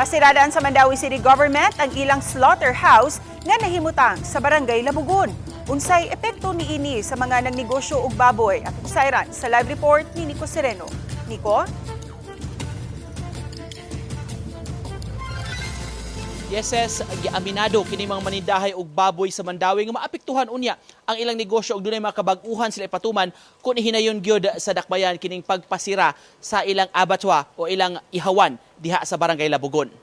Pasiradaan sa Mandawi City Government ang ilang slaughterhouse nga nahimutang sa barangay Labugon. Unsay epekto ni ini sa mga nagnegosyo og baboy at usayran sa live report ni Nico Sereno. Nico? Yeses, giaminado kini mga manindahay og baboy sa Mandawi nga maapektuhan unya ang ilang negosyo og dunay mga kabaguhan sila ipatuman kung ihinayon gyud sa dakbayan kining pagpasira sa ilang abattoir o ilang ihawan diha sa barangay Labugon.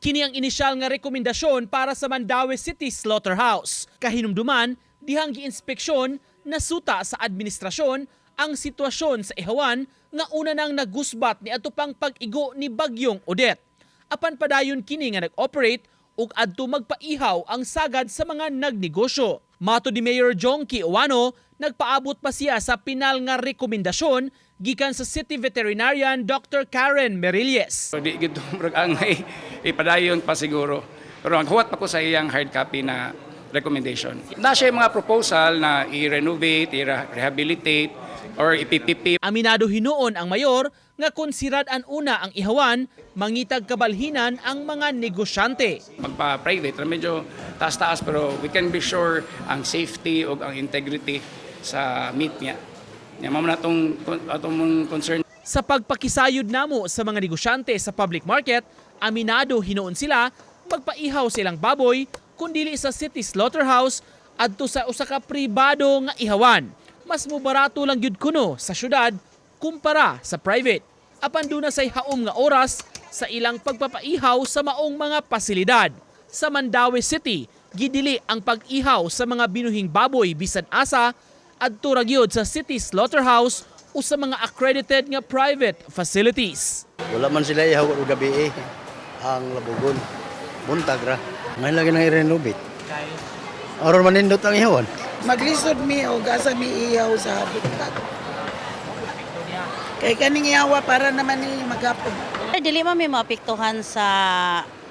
Kini ang inisyal nga rekomendasyon para sa Mandawi City Slaughterhouse. Kahinumduman, dihang giinspeksyon na suta sa administrasyon ang sitwasyon sa ihawan nga una nang nagusbat ni ato pang pag-igo ni Bagyong Odette. Apan padayon kini nga nag-operate ug adto magpaihaw ang sagad sa mga nagnegosyo. Mato ni Mayor Jonky Owano, nagpaabot pa siya sa pinal nga rekomendasyon gikan sa City Veterinarian Dr. Karen Merilles. So, di gito murag ipadayon pa siguro. Pero ang huwat pa ko sa iyang hard copy na recommendation. Na siya mga proposal na i-renovate, i-rehabilitate, or ipipipi. Aminado hinuon ang mayor nga konsirad-an una ang ihawan, mangitag kabalhinan ang mga negosyante. Magpa-private, medyo taas-taas pero we can be sure ang safety o ang integrity sa meat niya. Yan, mamo na itong, atong concern Sa pagpakisayod namo sa mga negosyante sa public market, aminado hinuon sila magpaihaw silang baboy kundili sa city slaughterhouse adto sa usa ka pribado nga ihawan. Mas mubarato lang gyud kuno sa syudad kumpara sa private. Apan duna say haom nga oras sa ilang pagpapaihaw sa maong mga pasilidad. Sa Mandawi City, gidili ang pag-ihaw sa mga binuhing baboy bisan asa adto ra gyud sa City Slaughterhouse o sa mga accredited nga private facilities. Wala man sila ihaw o gabi eh. Ang labugon. Buntag ra. Ngayon lagi nang i-renovate. Aron manindot ang ihawan. maglisod mi o gasa mi iyaw sa habitat. Kay kaning iyawa para naman ni magapon. Ay, dili man may maapektuhan sa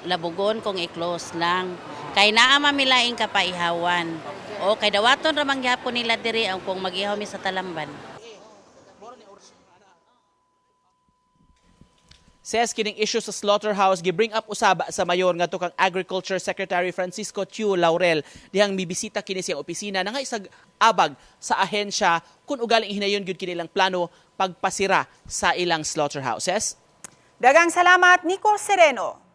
labugon kung i-close lang. Kay naa mamilaing kapaihawan. O kay dawaton ra mangyapon nila diri ang kung mag-ihaw mi sa talamban. Says kining issue sa slaughterhouse gibring up usab sa mayor ngadto kang Agriculture Secretary Francisco Chiu Laurel dihang mibisita kini siyang opisina na nga isag abag sa ahensya kung ugaling hinayon gyud kini ilang plano pagpasira sa ilang slaughterhouses. Dagang salamat, Nico Sereno.